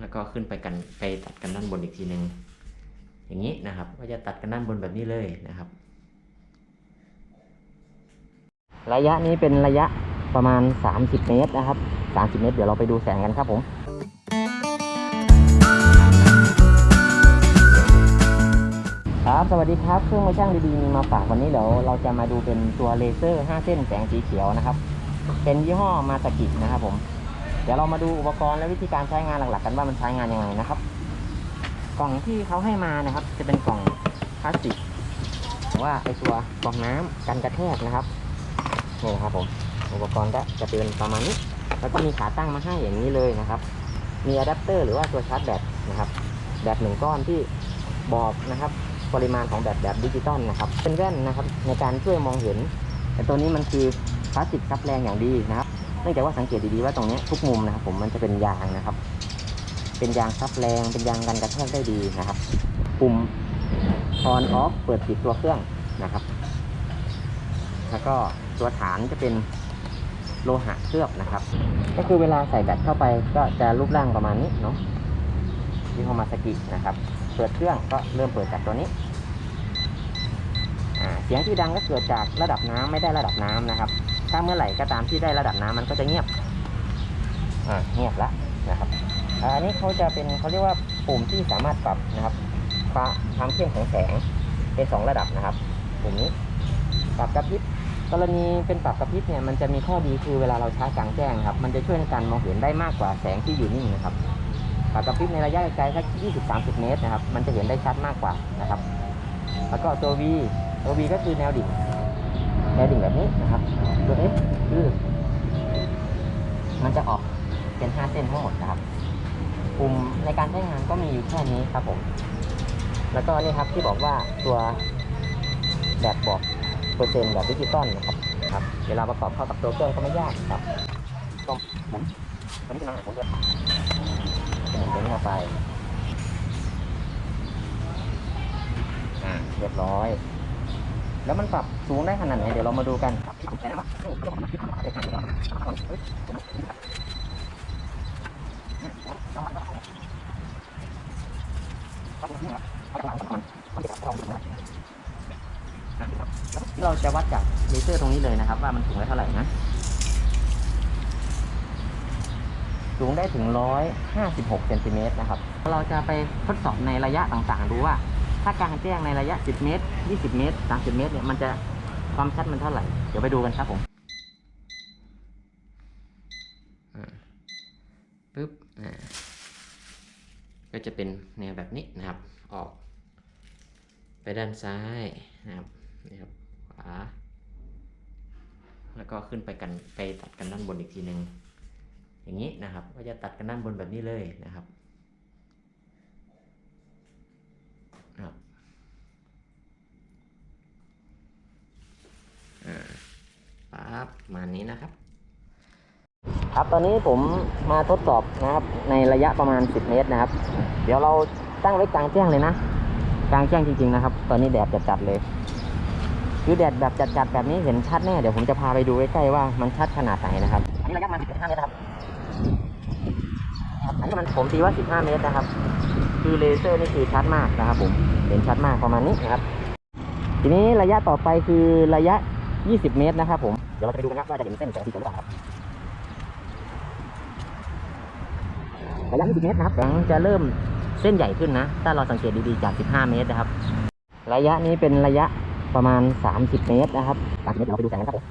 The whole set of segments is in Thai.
แล้วก็ขึ้นไปกันไปตัดกันด้านบนอีกทีหนึ่งอย่างนี้นะครับ ก็จะตัดกันด้านบนแบบนี้เลยนะครับ ระยะนี้เป็นระยะประมาณ 30 เมตรนะครับ 30 เมตร เดี๋ยวเราไปดูแสงกันครับผมครับสวัสดีครับ เครื่องมือช่างดีๆมีมาฝากวันนี้เดี๋ยวเราจะมาดูเป็นตัวเลเซอร์ 5 เส้นแสงสีเขียวนะครับ เป็นยี่ห้อมาสกินะครับผม เดี๋ยวเรามาดูอุปกรณ์และวิธีการใช้งานหลักๆ กันว่ามันใช้งานยังไงนะครับ กล่องที่เขาให้มานะครับ จะเป็นกล่องพลาสติกหรือว่าไอตัวกล่องน้ำกันกระแทกนะครับนี่นะครับผมอุปกรณ์ก็จะเป็นประมาณนี้ แล้วก็มีขาตั้งมาให้อย่างนี้เลยนะครับ มีอะแดปเตอร์หรือว่าตัวชาร์จแบตนะครับแบตหนึ่งก้อนที่บอกนะครับปริมาณของแบตแบบดิจิตอลนะครับ เป็นแว่นนะครับในการช่วยมองเห็น แต่ตัวนี้มันคือพลาสติกซับแรงอย่างดีนะครับ เนื่องจากว่าสังเกตดีๆว่าตรงนี้ทุกมุมนะครับผมมันจะเป็นยางนะครับ เป็นยางซับแรงเป็นยางกันกระแทกได้ดีนะครับ ปุ่ม on off เปิดปิดตัวเครื่องนะครับ แล้วก็ตัวฐานจะเป็นโลหะเคลือบนะครับ ก็คือเวลาใส่แบตเข้าไปก็จะรูปร่างประมาณนี้เนาะยี่ห้อมาสกินะครับ เปิดเครื่องก็เริ่มเปิดจากตัวนี้เสียงที่ดังก็เกิดจากระดับน้ำไม่ได้ระดับน้ำนะครับ ถ้าเมื่อไหร่ก็ตามที่ได้ระดับน้ำมันก็จะเงียบอ่าเงียบละนะครับอ่าอันนี้เขาจะเป็นเขาเรียกว่าปุ่มที่สามารถปรับนะครับความความเข้มของแสงเป็นสองระดับนะครับปุ่มนี้ปรับกระพริบกรณีเป็นปรับกระพริบเนี่ยมันจะมีข้อดีคือเวลาเราใช้กลางแจ้งครับมันจะช่วยในการมองเห็นได้มากกว่าแสงที่อยู่นิ่งนะครับปากกระพริบในระยะไกลๆสัก20-30 เมตรนะครับมันจะเห็นได้ชัดมากกว่านะครับ แล้วก็ตัว V ตัว V ก็คือแนวดิ่ง แนวดิ่งแบบนี้นะครับตัว F คือมันจะออกเป็น 5 เส้นทั้งหมดนะครับปุ่มในการใช้งานก็มีอยู่แค่นี้ครับผม แล้วก็นี่ครับที่บอกว่าตัวแบบบอกเปอร์เซ็นต์แบบดิจิตอลนะครับครับ เวลาประกอบเข้ากับตัวเครื่องก็ไม่ยากครับก็หมุนตัวนี้เป็นอาหารผมด้วหมุนตัวนี้เข้าไปอ่าเรียบร้อย แล้วมันปรับสูงได้ขนาดไหนเดี๋ยวเรามาดูกันเราจะวัดจากเลเซอร์ตรงนี้เลยนะครับ ว่ามันสูงได้เท่าไหร่นะ สูงได้ถึง 156เซนติเมตรนะครับ เราจะไปทดสอบในระยะต่างๆ ดูว่า ถ้ากลางแจ้งในระยะ 10 เมตร 20 เมตร 30 เมตรเนี่ยมันจะความชัดมันเท่าไหร่ เดี๋ยวไปดูกันครับผมอ่าปึ๊บอ่าก็จะเป็นแนวแบบนี้นะครับ ออก ไปด้านซ้ายนะครับนี่ครับขวา แล้วก็ขึ้นไปกันไปตัดกันด้านบนอีกทีหนึ่งอย่างนี้นะครับ ก็จะตัดกันด้านบนแบบนี้เลยนะครับ ปั๊บมานี้นะครับ ครับตอนนี้ผมมาทดสอบนะครับ ในระยะประมาณ 10 เมตรนะครับ เดี๋ยวเราตั้งไว้กลางแจ้งเลยนะ กลางแจ้งจริง ๆ นะครับ ตอนนี้แดดจัดๆเลยคือแดดแบบจัดๆแบบนี้เห็นชัดแน่เดี๋ยวผมจะพาไปดูใกล้ๆว่ามันชัดขนาดไหนนะครับอันนี้ระยะประมาณ15เมตรนะครับอันนี้มันผมตีว่า 15 เมตรนะครับ คือเลเซอร์นี่คือชัดมากนะครับ ผมเห็นชัดมากประมาณนี้นะครับ ทีนี้ระยะต่อไปคือระยะ 20 เมตรนะครับผม เดี๋ยวเราจะไปดูกันครับว่าจะเห็นเส้นแสงสีเขียวหรือเปล่าครับระยะ 20 เมตรนะครับแสงจะเริ่มเส้นใหญ่ขึ้นนะ ถ้าเราสังเกตดีๆจาก 15 เมตรนะครับ ระยะนี้เป็นระยะประมาณ 30 เมตรนะครับ30เมตรเดี๋ยวเราไปดูแสงกันครับผม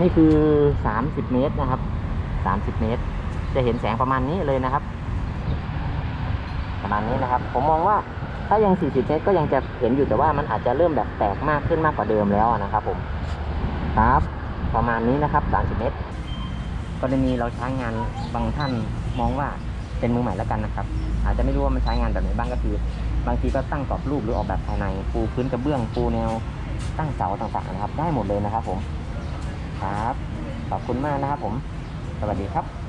นี่คือ 30 เมตรนะครับ 30 เมตร จะเห็นแสงประมาณนี้เลยนะครับ ประมาณนี้นะครับ ผมมองว่าถ้ายัง 40 เมตรก็ยังจะเห็นอยู่แต่ว่ามันอาจจะเริ่มแบบแตกมากขึ้นมากกว่าเดิมแล้วนะครับผมครับประมาณนี้นะครับ 30 เมตรกรณีเราใช้งานบางท่านมองว่าเป็นมือใหม่แล้วกันนะครับ อาจจะไม่รู้ว่ามันใช้งานแบบไหนบ้างก็คือ บางทีก็ตั้งกรอบรูปหรือออกแบบภายในปูพื้นกระเบื้องปูแนวตั้งเสาต่างๆนะครับ ได้หมดเลยนะครับผมครับขอบคุณมากนะครับผม สวัสดีครับ